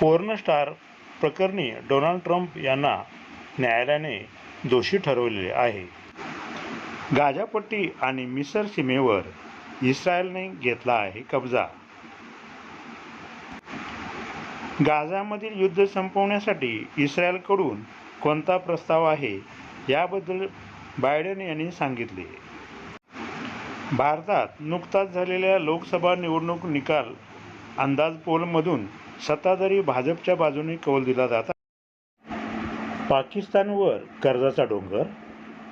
Porn star प्रकरणी Donald Trump यांना न्यायालयाने दोषी ठरवलेले आहे. गाझापट्टी आणि मिसर सीमेवर इस्रायलने घेतला आहे कब्जा. गाझामधील युद्ध संपवण्यासाठी इस्रायलकडून कोणता प्रस्ताव आहे याबद्दल बायडन यांनी सांगितले. भारतात नुकताच झालेल्या लोकसभा निवडणूक निकाल अंदाज पोलमधून सत्ताधारी भाजपच्या बाजूने कौल दिला जात पाकिस्तानवर कर्जाचा डोंगर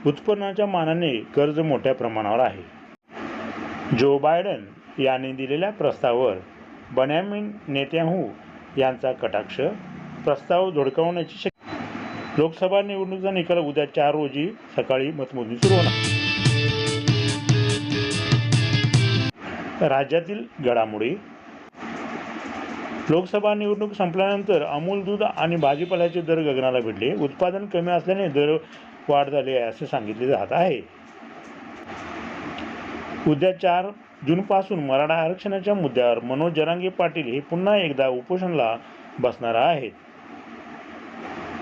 उत्पन्नाच्या मानाने कर्ज मोठ्या प्रमाणावर आहे. जो बायडन यांनी दिलेल्या प्रस्तावावर बन्यामिन नेत्याहू यांचा कटाक्ष प्रस्ताव धोडकावण्याची शक्य लोकसभा निवडणुकीचा निकाल उद्या चार रोजी सकाळी मतमोजणी सुरू होणार. राज्यातील घडामोडी लोकसभा निवडणूक संपल्यानंतर अमूल दूध आणि भाजीपाल्याचे दर गगनाला भिडले उत्पादन कमी असल्याने दर वाढ झाली आहे असे सांगितले जात आहे. उद्या चार जूनपासून मराठा आरक्षणाच्या मुद्द्यावर मनोज जरांगे पाटील हे पुन्हा एकदा उपोषणाला बसणार आहेत.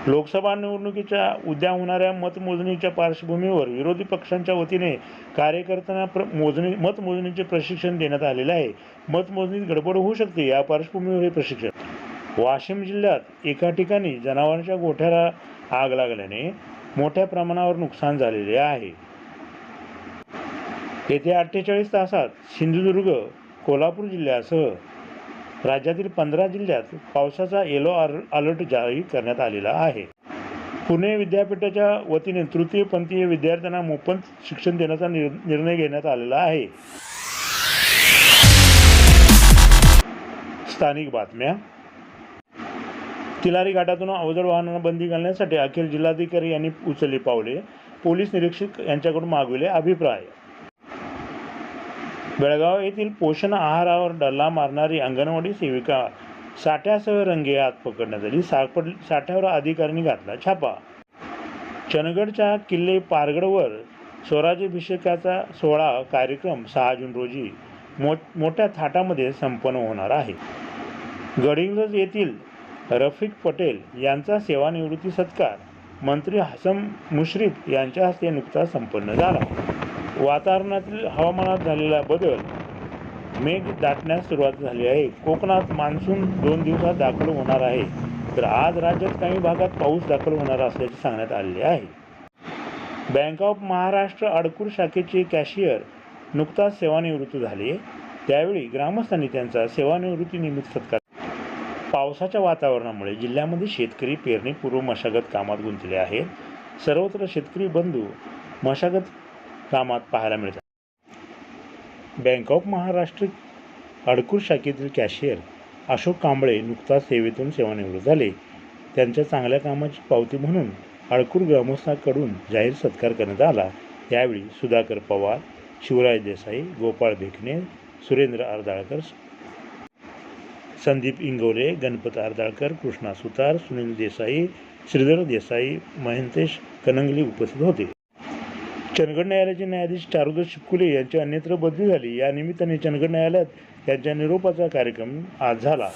लोकसभा निवडणुकीच्या उद्या होणाऱ्या मतमोजणीच्या पार्श्वभूमीवर विरोधी पक्षांच्या वतीने कार्यकर्त्यांना प्र मोजणी मतमोजणीचे प्रशिक्षण देण्यात आलेले आहे. मतमोजणीत गडबड होऊ शकते या पार्श्वभूमीवर हे प्रशिक्षण. वाशिम जिल्ह्यात एका ठिकाणी जनावरांच्या गोठ्याला आग लागल्याने मोठ्या प्रमाणावर नुकसान झालेले आहे. येत्या अठ्ठेचाळीस तासात सिंधुदुर्ग कोल्हापूर जिल्ह्यासह राज्यातील पंधरा जिल्ह्यात पावसाचा येलो अलर्ट जारी करण्यात आलेला आहे. पुणे विद्यापीठाच्या वतीने तृतीयपंथीय विद्यार्थ्यांना मोफत शिक्षण देण्याचा निर निर्णय घेण्यात आलेला आहे. स्थानिक बातम्या. तिलारी घाटातून अवजड वाहनांना बंदी घालण्यासाठी अखेर जिल्हाधिकारी यांनी उचलली पावले. पोलीस निरीक्षक यांच्याकडून मागविले अभिप्राय. बेळगाव येथील पोषण आहारावर डल्ला मारणारी अंगणवाडी सेविका साठ्यासह रंगेहात पकडण्यात आली. सापड साठ्यावर अधिकाऱ्यांनी घातला छापा. चंदगडच्या किल्ले पारगडवर स्वराज्याभिषेकाचा सोहळा कार्यक्रम सहा जून रोजी मो मोठ्या थाटामध्ये संपन्न होणार आहे. गडिंग्लज येथील रफिक पटेल यांचा सेवानिवृत्ती सत्कार मंत्री हसन मुश्रीफ यांच्या हस्ते नुकताच संपन्न झाला. वातावरणातील हवामानात झालेला बदल मेघ दाटण्यास सुरुवात झाली आहे. कोकणात मान्सून दोन दिवसात दाखल होणार आहे. तर आज राज्यात काही भागात पाऊस दाखल होणार असल्याचे सांगण्यात आलेले आहे. बँक ऑफ महाराष्ट्र अडकूर शाखेचे कॅशियर नुकताच सेवानिवृत्त झाले. त्यावेळी ग्रामस्थांनी त्यांचा सेवानिवृत्तीनिमित्त सत्कार पावसाच्या वातावरणामुळे जिल्ह्यामध्ये शेतकरी पेरणीपूर्व मशागत कामात गुंतले आहेत. सर्वत्र शेतकरी बंधू मशागत कामात पाहायला मिळतात. बँक ऑफ महाराष्ट्र अडकूर शाखेतील कॅशियर अशोक कांबळे नुकताच सेवेतून सेवानिवृत्त झाले. त्यांच्या चांगल्या कामाची पावती म्हणून अडकूर ग्रामस्थांकडून जाहीर सत्कार करण्यात आला. यावेळी सुधाकर पवार शिवराज देसाई गोपाळ भेकणे सुरेंद्र आरदाळकर संदीप इंगोले गणपत आरदाळकर कृष्णा सुतार सुनील देसाई श्रीधर देसाई महेंतेश कनंगली उपस्थित होते. चंदगड न्यायालयाचे न्यायाधीश चारुदत्त शिपकुले यांची अन्यत्र बदली झाली. या निमित्ताने चंदगड न्यायालयात त्यांच्या निरोपाचा कार्यक्रम आज झाला.